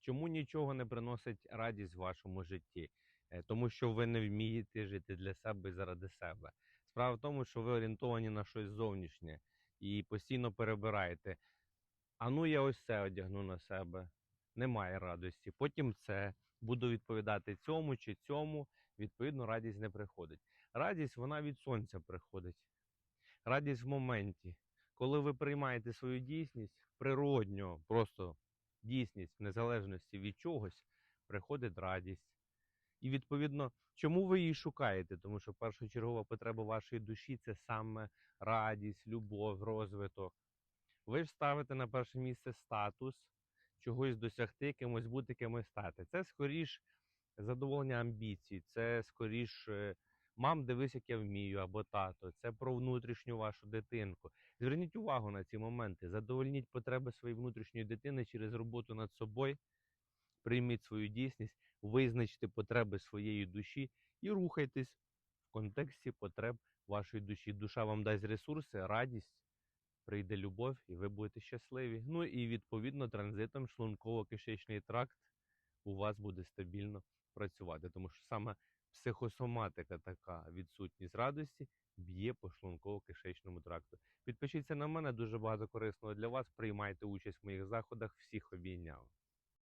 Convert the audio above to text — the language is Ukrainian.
Чому нічого не приносить радість в вашому житті? Е, Тому що ви не вмієте жити для себе і заради себе. Справа в тому, що ви орієнтовані на щось зовнішнє і постійно перебираєте. А ну я ось це одягну на себе. Немає радості. Потім це буду відповідати цьому чи цьому. Відповідно, радість не приходить. Радість вона від сонця приходить. Радість в моменті, коли ви приймаєте свою дійсність природньо, просто дійсність в незалежності від чогось, приходить радість. І відповідно, чому ви її шукаєте? Тому що першочергова потреба вашої душі це саме радість, любов, розвиток. Ви ж ставите на перше місце статус, чогось досягти, кимось бути, кимось стати. Це скоріш задоволення амбіцій, це скоріш е, мам, дивись, як я вмію, або тато. Це про внутрішню вашу дитинку. Зверніть увагу на ці моменти, задовольніть потреби своєї внутрішньої дитини через роботу над собою, прийміть свою дійсність, визначте потреби своєї душі і рухайтесь в контексті потреб вашої душі. Душа вам дасть ресурси, радість, прийде любов, і ви будете щасливі. Ну і відповідно транзитом шлунково-кишечний тракт у вас буде стабільно працювати, тому що саме психосоматика, така відсутність радості, б'є по шлунково-кишечному тракту. Підпишіться на мене, дуже багато корисного для вас. Приймайте участь в моїх заходах. Всіх обійняв.